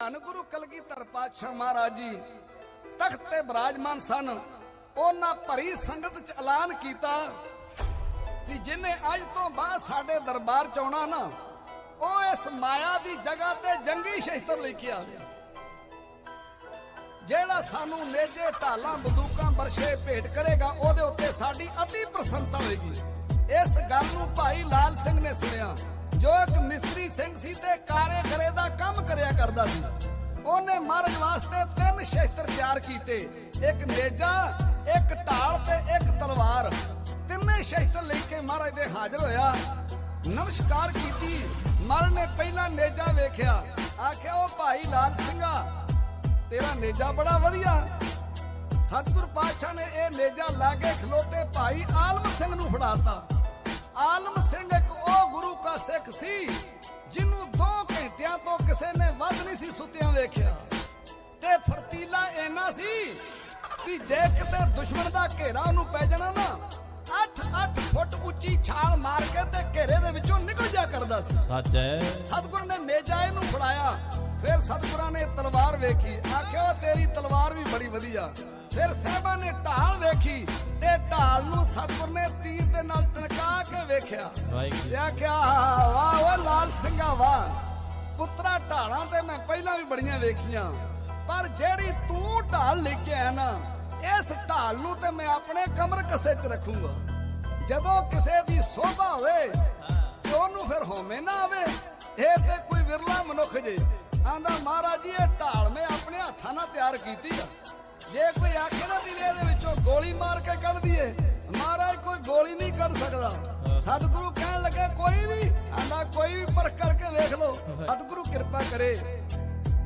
ਧੰਨ ਗੁਰੂ ਕਲਗੀਧਰ ਪਾਤਸ਼ਾਹ ਮਹਾਰਾਜ ਜੀ, ਤਖਤ ਤੇ ਬਿਰਾਜਮਾਨ ਸਨ। ਉਹਨਾਂ ਭਰੀ ਸੰਗਤ ਚ ਐਲਾਨ ਕੀਤਾ ਕਿ ਜਿਹਨੇ ਅੱਜ ਤੋਂ ਬਾਅਦ ਸਾਡੇ ਦਰਬਾਰ ਚ ਆਉਣਾ ਨਾ, ਉਹ ਇਸ ਮਾਇਆ ਦੀ ਜਗ੍ਹਾ ਤੇ ਜੰਗੀ ਸ਼ਸਤਰ ਲੈ ਕੇ ਆਵੇ। ਜਿਹੜਾ ਸਾਨੂੰ ਨੇਜੇ, ਢਾਲਾਂ, ਬੰਦੂਕਾਂ ਬਰਸ਼ੇ ਭੇਟ ਕਰੇਗਾ, ਉਹਦੇ ਉੱਤੇ ਸਾਡੀ ਅਤੀ ਪ੍ਰਸੰਨਤਾ ਹੋਏਗੀ। ਇਸ ਗੱਲ ਨੂੰ ਭਾਈ ਲਾਲ ਸਿੰਘ ਨੇ ਸੁਣਿਆ। ਜੋ ਇੱਕ ਮਿਸਤਰੀ ਸਿੰਘ ਸੀ ਤੇ ਕਾਰੇ ਘਰੇ ਦਾ ਕੰਮ ਕਰਿਆ ਕਰਦਾ ਸੀ, ਉਹਨੇ ਮਹਾਰਾਜ ਵਾਸਤੇ ਤਿੰਨ ਸ਼ਸਤਰ ਤਿਆਰ ਕੀਤੇ। ਇੱਕ ਨੇਜਾ ਇੱਕ ਢਾਲ ਤੇ ਇੱਕ ਤਲਵਾਰ। ਤਿੰਨੇ ਸ਼ਸਤਰ ਲੈ ਕੇ ਮਹਾਰਾਜ ਦੇ ਹਾਜ਼ਰ ਹੋਇਆ। ਨਮਸਕਾਰ ਕੀਤੀ। ਮਹਾਰਾਜ ਨੇ ਪਹਿਲਾ ਨੇਜਾ ਵੇਖਿਆ। ਆਖਿਆ, ਉਹ ਭਾਈ ਲਾਲ ਸਿੰਘਾ, ਤੇਰਾ ਨੇਜਾ ਬੜਾ ਵਧੀਆ। ਸਤਿਗੁਰ ਪਾਤਸ਼ਾਹ ਨੇ ਇਹ ਨੇਜਾ ਲਾ ਕੇ ਖਲੋਤੇ ਭਾਈ ਆਲਮ ਸਿੰਘ ਨੂੰ ਫੜਾਤਾ ਆਲਮ ਸਿੰਘ ਇੱਕ ਉਹ ਗੁਰੂ ਕਾ ਸਿੱਖ ਸੀ ਜਿਹਨੂੰ 2 ਘੰਟਿਆਂ ਤੋਂ ਕਿਸੇ ਨੇ ਵੱਧ ਨਹੀਂ ਸੀ ਸੁੱਤਿਆਂ ਵੇਖਿਆ। ਤੇ ਫਰਤੀਲਾ ਇੰਨਾ ਸੀ ਵੀ ਜੇ ਕਿਤੇ ਦੁਸ਼ਮਣ ਦਾ ਘੇਰਾ ਉਹਨੂੰ ਪੈ ਜਾਣਾ ਨਾ 8-8 ਫੁੱਟ ਉੱਚੀ ਛਾਲ ਮਾਰ ਕੇ ਤੇ ਘੇਰੇ ਦੇ ਵਿੱਚੋਂ ਨਿਕਲ ਜਾ ਕਰਦਾ ਸੀ। ਸੱਚ ਹੈ। ਸਤਿਗੁਰ ਨੇ ਨੇਜਾ ਇਹਨੂੰ ਫੜਾਇਆ ਫਿਰ ਸਤਿਗੁਰਾਂ ਨੇ ਤਲਵਾਰ ਵੇਖੀ ਆਖਿਆ ਤੇਰੀ ਤਲਵਾਰ ਵੀ ਬੜੀ ਵਧੀਆ। ਫਿਰ ਸਾਹਿਬਾਂ ਨੇ ਢਾਲ ਵੇਖੀ ਤੇ ਢਾਲ ਨੂੰ ਸਤਿਗੁਰ ਨੇ ਤੀਰ ਦੇ ਨਾਲ ਟਣਕਾ ਕੇ ਵੇਖਿਆ। ਤੇ ਆਖਿਆ ਵਾਹ ਓਏ ਲਾਲ ਸਿੰਘਾ ਵਾਹ। ਪੁੱਤਰਾ ਢਾਲਾਂ ਤੇ ਮੈਂ ਪਹਿਲਾਂ ਵੀ ਬੜੀਆਂ ਵੇਖੀਆਂ। ਪਰ ਜਿਹੜੀ ਤੂੰ ਢਾਲ ਲੈ ਕੇ ਆਇਆ ਨਾ ਇਸ ਢਾਲ ਨੂੰ ਤੇ ਮੈਂ ਆਪਣੇ ਕਮਰ ਕਸੇ 'ਚ ਰੱਖੂੰਗਾ। ਜਦੋਂ ਕਿਸੇ ਦੀ ਸੋਭਾ ਹੋਵੇ ਤੇ ਉਹਨੂੰ ਫਿਰ ਹੋਮੇ ਨਾ ਆਵੇ ਇਹ ਤੇ ਕੋਈ ਵਿਰਲਾ ਮਨੁੱਖ ਜੇ। ਆਂਦਾ ਮਹਾਰਾਜ ਜੀ ਇਹ ਢਾਲ ਮੈਂ ਆਪਣੇ ਹੱਥਾਂ ਨਾਲ ਤਿਆਰ ਕੀਤੀ ਆ। ਜੇ ਕੋਈ ਆਖੇ ਨਾ ਦਿਨੇ ਦੇ ਵਿੱਚੋਂ ਗੋਲੀ ਮਾਰ ਕੇ ਕੱਢ ਦਈਏ ਮਹਾਰਾਜ ਕੋਈ ਗੋਲੀ ਨਹੀਂ ਕੱਢ ਸਕਦਾ। ਸਤਿਗੁਰੂ ਕਹਿਣ ਲੱਗੇ ਕੋਈ ਵੀ ਆਂਦਾ ਕੋਈ ਵੀ ਪਰ ਕਰਕੇ ਵੇਖ ਲਓ ਸਤਿਗੁਰੂ ਕਿਰਪਾ ਕਰੇ।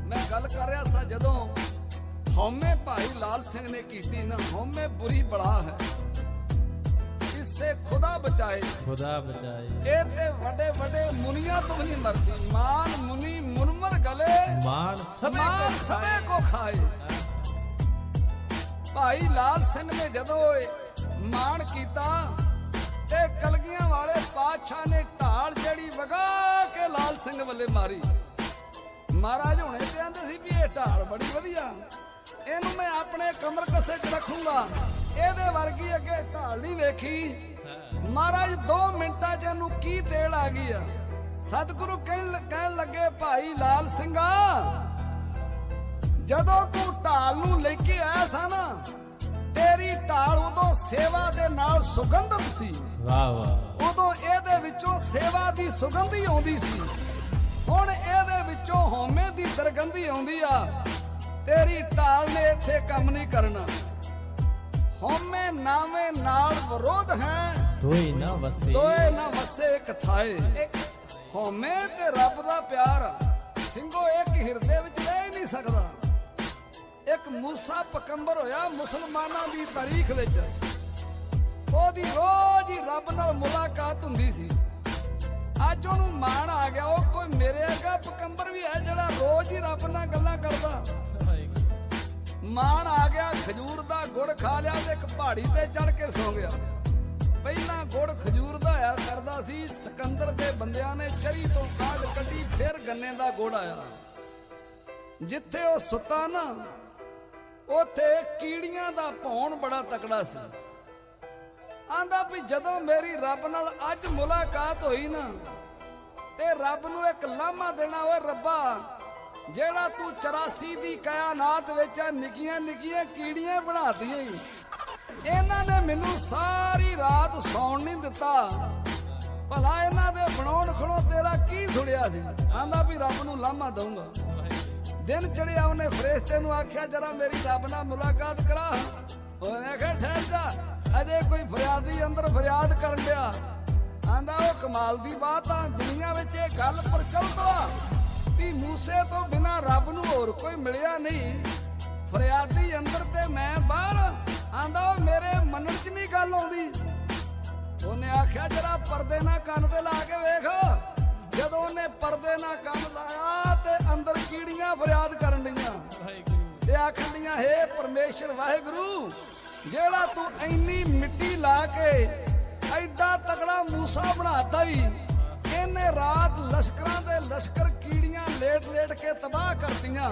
ਮੈਂ ਗੱਲ ਕਰ ਰਿਹਾ ਸਾਂ ਜਦੋਂ ਹਉਮੈ ਭਾਈ ਲਾਲ ਸਿੰਘ ਨੇ ਕੀਤੀ ਨਾ ਹਉਮੈ ਬੁਰੀ ਬੜਾ ਹੈ। ਇਸੇ ਖੁਦਾ ਬਚਾਏ। ਖੁਦਾ ਬਚਾਏ। ਇਹ ਤੇ ਵੱਡੇ ਵੱਡੇ ਮੁਨੀਆਂ ਤੋਂ ਨਹੀਂ ਮਰਦੀ ਮਾਨ ਮੁਨੀ ਮੁਨਮਰ ਗਲੇ ਮਾਨ ਸਭੇ ਕੋ ਖਾਏ। ਭਾਈ ਲਾਲ ਸਿੰਘ ਨੇ ਜਦੋਂ ਮਾਣ ਕੀਤਾ ਤੇ ਕਲਗੀਆਂ ਵਾਲੇ ਪਾਤਸ਼ਾਹ ਨੇ ਢਾਲ ਜਿਹੜੀ ਵਗਾ ਕੇ ਲਾਲ ਸਿੰਘ ਵੱਲੇ ਮਾਰੀ। ਮਹਾਰਾਜ ਹੁਣੇ ਤੇ ਆਂਦੇ ਸੀ ਵੀ ਇਹ ਢਾਲ ਬੜੀ ਵਧੀਆ। ਇਹਨੂੰ ਮੈਂ ਆਪਣੇ ਕਮਰ ਕਸੇ 'ਚ ਰੱਖੂੰਗਾ। ਇਹਦੇ ਵਰਗੀ ਅੱਗੇ ਢਾਲ ਨਹੀਂ ਵੇਖੀ। ਮਹਾਰਾਜ 2 ਮਿੰਟਾਂ 'ਚ ਇਹਨੂੰ ਕੀ ਦੇੜ ਆ ਗਈ ਆ? ਸਤਿਗੁਰੂ ਕਹਿਣ ਕਹਿਣ ਲੱਗੇ, ਭਾਈ ਲਾਲ ਸਿੰਘਾ, ਜਦੋਂ ਤੂੰ ਢਾਲ ਨੂੰ ਲੈ ਕੇ ਆਇਆ ਸਾ ਨਾ ਸੇਵਾ ਦੇ ਨਾਲ ਸੁਗੰਧਿਤ ਸੀ। ਵਾਹ ਵਾਹ। ਉਦੋਂ ਇਹਦੇ ਵਿੱਚੋਂ ਸੇਵਾ ਦੀ ਸੁਗੰਧੀ ਆਉਂਦੀ ਸੀ। ਹੁਣ ਇਹਦੇ ਵਿੱਚੋਂ ਹਉਮੈ ਦੀ ਦਰਗੰਧੀ ਆਉਂਦੀ ਆ। ਤੇਰੀ ਢਾਲ ਨੇ ਇੱਥੇ ਕੰਮ ਨਹੀਂ ਕਰਨਾ। ਹਉਮੈ ਨਾਵੇਂ ਨਾਲ ਵਿਰੋਧ ਹੈ। ਦੋਈ ਨਾ ਵਸੇ। ਦੋਏ ਨਾ ਵਸੇ ਇੱਕ ਥਾਏ। ਹਉਮੈ ਤੇ ਰੱਬ ਦਾ ਪਿਆਰ। ਸਿੰਘੋ ਇੱਕ ਹਿਰਦੇ ਵਿੱਚ ਰਹਿ ਹੀ ਨਹੀਂ ਸਕਦਾ। ਇੱਕ ਮੂਸਾ ਪਕੰਬਰ ਹੋਇਆ ਮੁਸਲਮਾਨਾਂ ਦੀ ਤਾਰੀਖ ਵਿੱਚ। ਉਹਦੀ ਰੋਜ਼ ਹੀ ਰੱਬ ਨਾਲ ਮੁਲਾਕਾਤ ਹੁੰਦੀ ਸੀ। ਅੱਜ ਉਹਨੂੰ ਮਾਣ ਆ ਗਿਆ, ਉਹ ਕੋਈ ਮੇਰੇ ਅੱਗਾ ਪਕੰਬਰ ਵੀ ਹੈ ਜਿਹੜਾ ਰੋਜ਼ ਹੀ ਰੱਬ ਨਾਲ ਗੱਲਾਂ ਕਰਦਾ। ਮਾਣ ਆ ਗਿਆ, ਖਜੂਰ ਦਾ ਗੁੜ ਖਾ ਲਿਆ ਤੇ ਇੱਕ ਪਹਾੜੀ ਤੇ ਚੜ ਕੇ ਸੌ ਗਿਆ। ਪਹਿਲਾਂ ਗੁੜ ਖਜੂਰ ਦਾ ਆਇਆ ਕਰਦਾ ਸੀ, ਸਿਕੰਦਰ ਦੇ ਬੰਦਿਆਂ ਨੇ ਚਰੀ ਤੋਂ ਕਾਢ ਕੱਢੀ, ਫਿਰ ਗੰਨੇ ਦਾ ਗੁੜ ਆਇਆ। ਜਿੱਥੇ ਉਹ ਸੁੱਤਾ ਨਾ, ਉਥੇ ਕੀੜੀਆਂ ਦਾ ਭੌਣ ਬੜਾ ਤਕੜਾ ਸੀ। ਆਂਦਾ ਵੀ ਜਦੋਂ ਮੇਰੀ ਰੱਬ ਨਾਲ ਅੱਜ ਮੁਲਾਕਾਤ ਹੋਈ ਨਾ, ਤੇ ਰੱਬ ਨੂੰ ਇੱਕ ਲਾਮਾ ਦੇਣਾ, ਓਏ ਰੱਬਾ, ਜਿਹੜਾ ਤੂੰ 84 ਦੀ ਕਾਇਨਾਤ ਵਿੱਚ ਨਿੱਕੀਆਂ ਨਿੱਕੀਆਂ ਕੀੜੀਆਂ ਬਣਾਤੀਆਂ ਈ। ਇਹਨਾਂ ਨੇ ਮੈਨੂੰ ਸਾਰੀ ਰਾਤ ਸੌਣ ਨਹੀਂ ਦਿੱਤਾ। ਭਲਾ ਇਹਨਾਂ ਦੇ ਬਣਾਉਣ ਖਣੋ ਤੇਰਾ ਕੀ ਸੁਣਿਆ ਸੀ? ਆਂਦਾ ਵੀ ਰੱਬ ਨੂੰ ਲਾਮਾ ਦਊਂਗਾ। ਦਿਨ ਚੜਿਆ ਉਹਨੇ ਫਰਿਸ਼ਤੇ ਨੂੰ ਆਖਿਆ, ਜਰਾ ਮੇਰੀ ਰੱਬ ਨਾਲ ਮੁਲਾਕਾਤ ਕਰਾ। ਉਹਨੇ ਆਖਿਆ, ਠਹਿਰ ਜਾ। ਅਜੇ ਕੋਈ ਫਰਿਆਦੀ ਅੰਦਰ ਫਰਿਆਦ ਕਰਨ ਲਿਆ ਆਂਦਾ ਉਹ ਕਮਾਲ ਦੀ ਬਾਤ ਆ ਦੁਨੀਆ ਵਿੱਚ ਇਹ ਗੱਲ ਪ੍ਰਚਲਿਤ ਵਾ ਵੀ ਮੂਸੇ ਤੋਂ ਬਿਨਾ ਰੱਬ ਨੂੰ ਹੋਰ ਕੋਈ ਮਿਲਿਆ ਨਹੀਂ। ਫਰਿਆਦੀ ਅੰਦਰ ਤੇ ਮੈਂ ਬਾਹਰ ਆਂਦਾ ਉਹ ਮੇਰੇ ਮੰਨਣ 'ਚ ਨਹੀਂ ਗੱਲ ਆਉਂਦੀ। ਉਹਨੇ ਆਖਿਆ ਜਰਾ ਪਰਦੇ ਨਾਲ ਕੰਨ ਤੇ ਲਾ ਕੇ ਵੇਖ। ਜਦੋਂ ਉਹਨੇ ਪਰਦੇ ਨਾਲ ਕੰਨ ਲਾਇਆ ਤੇ ਅੰਦਰ ਕੀੜੀਆਂ ਫਰਿਆਦ ਕਰਨ ਵਾਹਿਗੁਰੂ। ਤੇ ਆਖਣ ਡੀਆਂ ਹੇ ਪਰਮੇਸ਼ਰ ਵਾਹਿਗੁਰੂ ਜਿਹੜਾ ਤੂੰ ਇੰਨੀ ਮਿੱਟੀ ਲਾ ਕੇ ਐਡਾ ਤਕੜਾ ਮੂਸਾ ਬਣਾਤਾ ਹੀ ਇਹਨੇ ਰਾਤ ਲਸ਼ਕਰਾਂ ਦੇ ਲਸ਼ਕਰ ਕੀੜੀਆਂ ਲੇਟ-ਲੇਟ ਕੇ ਤਬਾਹ ਕਰਤੀਆਂ।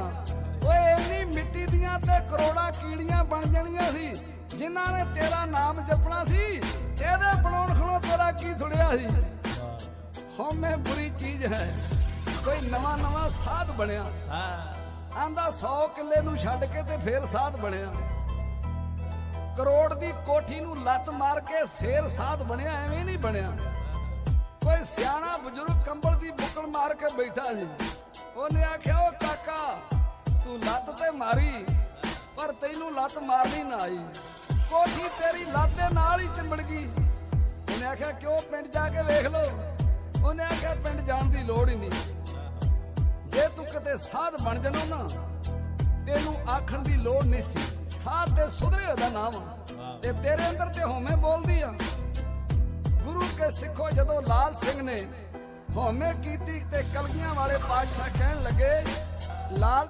ਓਏ ਇੰਨੀ ਮਿੱਟੀ ਦੀਆਂ ਤੇ ਕਰੋੜਾਂ ਕੀੜੀਆਂ ਬਣ ਜਾਣੀਆਂ ਸੀ ਜਿਨ੍ਹਾਂ ਨੇ ਤੇਰਾ ਨਾਮ ਜਪਣਾ ਸੀ ਇਹਦੇ ਬਣਾਉਣ ਖਣੋ ਤੇਰਾ ਕੀ ਥੁੜਿਆ ਸੀ? ਹਉਮੈ ਬੁਰੀ ਚੀਜ਼ ਹੈ ਕੋਈ ਨਵਾਂ ਨਵਾਂ ਸਾਧ ਬਣਿਆ। ਹਾਂ। ਆਂਦਾ 100 ਕਿੱਲੇ ਨੂੰ ਛੱਡ ਕੇ ਤੇ ਫੇਰ ਸਾਧ ਬਣਿਆ। ਕਰੋੜ ਦੀ ਕੋਠੀ ਨੂੰ ਲੱਤ ਮਾਰ ਕੇ ਫੇਰ ਸਾਧ ਬਣਿਆ, ਐਵੇਂ ਨਹੀਂ ਬਣਿਆ। ਕੋਈ ਸਿਆਣਾ ਬਜ਼ੁਰਗ ਕੰਬਲ ਦੀ ਬੁੱਕਲ ਮਾਰ ਕੇ ਬੈਠਾ ਸੀ। ਉਹਨੇ ਆਖਿਆ ਉਹ ਕਾਕਾ, ਤੂੰ ਲੱਤ ਤੇ ਮਾਰੀ, ਪਰ ਤੈਨੂੰ ਲੱਤ ਮਾਰਨੀ ਨਾ ਆਈ। ਕੋਠੀ ਤੇਰੀ ਲੱਤ ਦੇ ਨਾਲ ਹੀ ਚਿੰਬੜ ਗਈ। ਉਹਨੇ ਆਖਿਆ, ਕਿਉਂ ਪਿੰਡ ਜਾ ਕੇ ਵੇਖ ਲਓ? ਉਹਨੇ ਆਖਿਆ, ਪਿੰਡ ਜਾਣ ਦੀ ਲੋੜ ਹੀ ਨਹੀਂ। ਜੇ ਤੂੰ ਕਿਤੇ ਸਾਧ ਬਣ ਜਾਣਾ ਨਾ, ਤੈਨੂੰ ਆਖਣ ਦੀ ਲੋੜ ਨਹੀਂ ਸੀ। ਸਾਧ ਤੇ ਸੁਧਰੇ ਉਹਦਾ ਨਾਮ। ਤੇ ਤੇਰੇ ਅੰਦਰ ਤੇ ਹਉਮੈ ਬੋਲਦੀ ਆ ਗੁਰੂ ਕੇ ਸਿੱਖੋ ਜਦੋਂ ਲਾਲ ਸਿੰਘ ਨੇ ਹਉਮੈ ਕੀਤੀ ਤੇ ਕਲਗੀਆਂ ਵਾਲੇ ਪਾਤਸ਼ਾਹ ਕਹਿਣ ਲੱਗੇ ਲਾਲ